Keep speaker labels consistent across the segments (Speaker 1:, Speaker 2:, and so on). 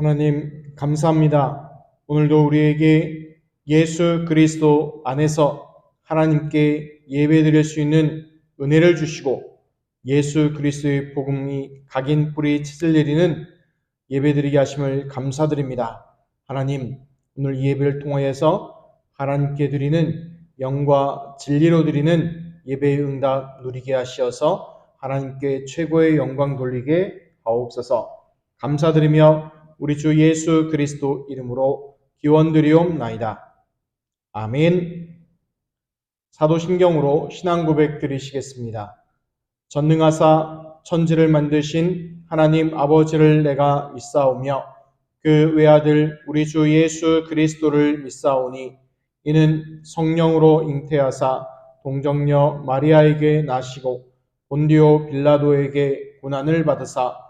Speaker 1: 하나님, 감사합니다. 오늘도 우리에게 예수 그리스도 안에서 하나님께 예배 드릴 수 있는 은혜를 주시고 예수 그리스도의 복음이 각인 뿌리 찢을 내리는 예배 드리게 하심을 감사드립니다. 하나님, 오늘 이 예배를 통하여서 하나님께 드리는 영과 진리로 드리는 예배의 응답 누리게 하시어서 하나님께 최고의 영광 돌리게 하옵소서. 감사드리며 우리 주 예수 그리스도 이름으로 기원드리옵나이다. 아멘. 사도신경으로 신앙 고백 드리시겠습니다. 전능하사 천지를 만드신 하나님 아버지를 내가 믿사오며 그 외아들 우리 주 예수 그리스도를 믿사오니 이는 성령으로 잉태하사 동정녀 마리아에게 나시고 본디오 빌라도에게 고난을 받으사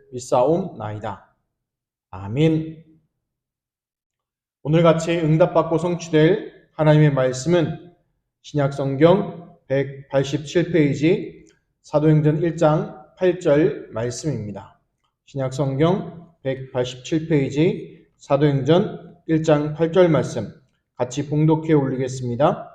Speaker 1: 믿사옵나이다. 아멘. 오늘같이 응답받고 성취될 하나님의 말씀은 신약성경 187페이지 사도행전 1장 8절 말씀입니다. 신약성경 187페이지 사도행전 1장 8절 말씀 같이 봉독해 올리겠습니다.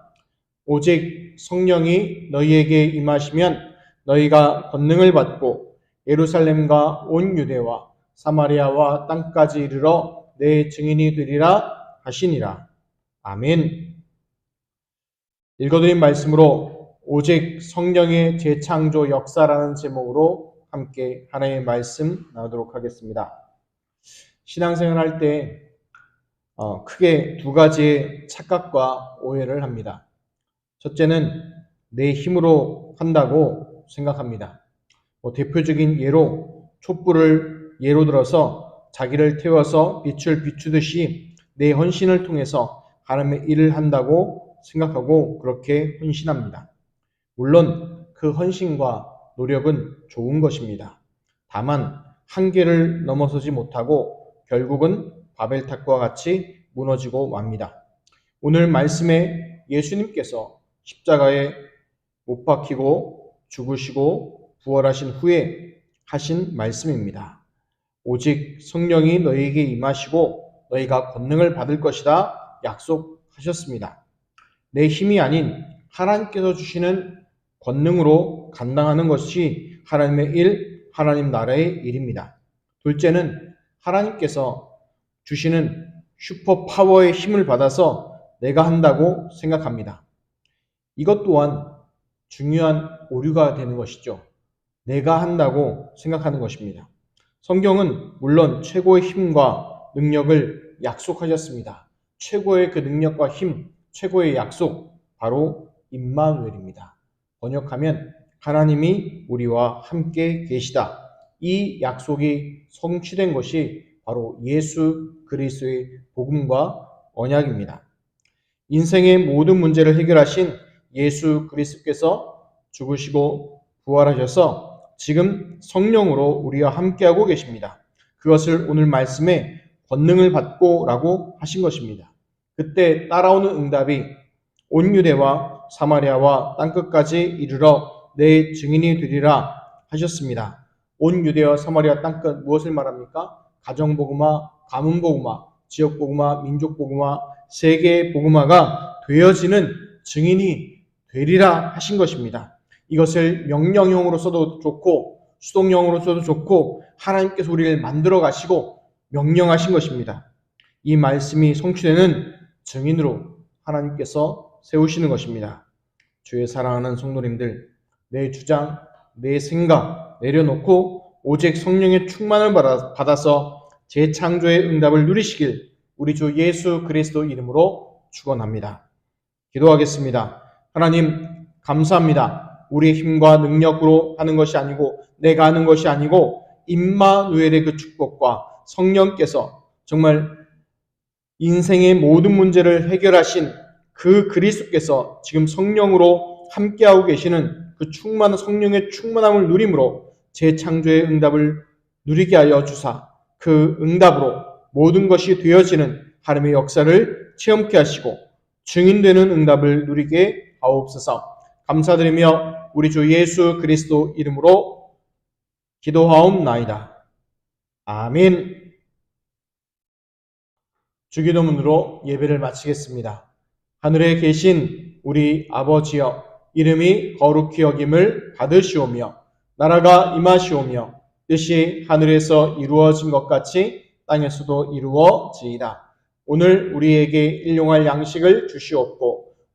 Speaker 1: 오직 성령이 너희에게 임하시면 너희가 권능을 받고 예루살렘과 온 유대와 사마리아와 땅까지 이르러 내 증인이 되리라 하시니라. 아멘. 읽어드린 말씀으로 오직 성령의 재창조 역사라는 제목으로 함께 하나님의 말씀 나누도록 하겠습니다. 신앙생활 할때 어, 크게 두 가지의 착각과 오해를 합니다. 첫째는 내 힘으로 한다고 생각합니다. 뭐 대표적인 예로 촛불을 예로 들어서 자기를 태워서 빛을 비추듯이 내 헌신을 통해서 하나님의 일을 한다고 생각하고 그렇게 헌신합니다. 물론 그 헌신과 노력은 좋은 것입니다. 다만 한계를 넘어서지 못하고 결국은 바벨탑과 같이 무너지고 맙니다. 오늘 말씀에 예수님께서 십자가에 못 박히고 죽으시고 부활하신 후에 하신 말씀입니다. 오직 성령이 너희에게 임하시고 너희가 권능을 받을 것이다 약속하셨습니다. 내 힘이 아닌 하나님께서 주시는 권능으로 감당하는 것이 하나님의 일, 하나님 나라의 일입니다. 둘째는 하나님께서 주시는 슈퍼 파워의 힘을 받아서 내가 한다고 생각합니다. 이것 또한 중요한 오류가 되는 것이죠. 내가 한다고 생각하는 것입니다. 성경은 물론 최고의 힘과 능력을 약속하셨습니다. 최고의 그 능력과 힘, 최고의 약속, 바로 임마누엘입니다. 번역하면 하나님이 우리와 함께 계시다. 이 약속이 성취된 것이 바로 예수 그리스도의 복음과 언약입니다. 인생의 모든 문제를 해결하신 예수 그리스도께서 죽으시고 부활하셔서 지금 성령으로 우리와 함께하고 계십니다. 그것을 오늘 말씀에 권능을 받고 라고 하신 것입니다. 그때 따라오는 응답이 온 유대와 사마리아와 땅끝까지 이르러 내 증인이 되리라 하셨습니다. 온 유대와 사마리아 땅끝 무엇을 말합니까? 가정복음화, 가문복음화, 지역복음화, 민족복음화, 세계복음화가 되어지는 증인이 되리라 하신 것입니다. 이것을 명령형으로 써도 좋고 수동형으로 써도 좋고 하나님께서 우리를 만들어 가시고 명령하신 것입니다. 이 말씀이 성취되는 증인으로 하나님께서 세우시는 것입니다. 주의 사랑하는 성도님들, 내 주장, 내 생각 내려놓고 오직 성령의 충만을 받아서 재창조의 응답을 누리시길 우리 주 예수 그리스도 이름으로 축원합니다. 기도하겠습니다. 하나님 감사합니다. 우리의 힘과 능력으로 하는 것이 아니고 내가 하는 것이 아니고 임마누엘의 그 축복과 성령께서 정말 인생의 모든 문제를 해결하신 그 그리스도께서 지금 성령으로 함께하고 계시는 그 충만한 성령의 충만함을 누림으로 재창조의 응답을 누리게 하여 주사 그 응답으로 모든 것이 되어지는 하나님의 역사를 체험케 하시고 증인되는 응답을 누리게 하옵소서. 감사드리며 우리 주 예수 그리스도 이름으로 기도하옵나이다. 아멘. 주기도문으로 예배를 마치겠습니다. 하늘에 계신 우리 아버지여 이름이 거룩히 여김을 받으시오며 나라가 임하시오며 뜻이 하늘에서 이루어진 것 같이 땅에서도 이루어지이다. 오늘 우리에게 일용할 양식을 주시옵고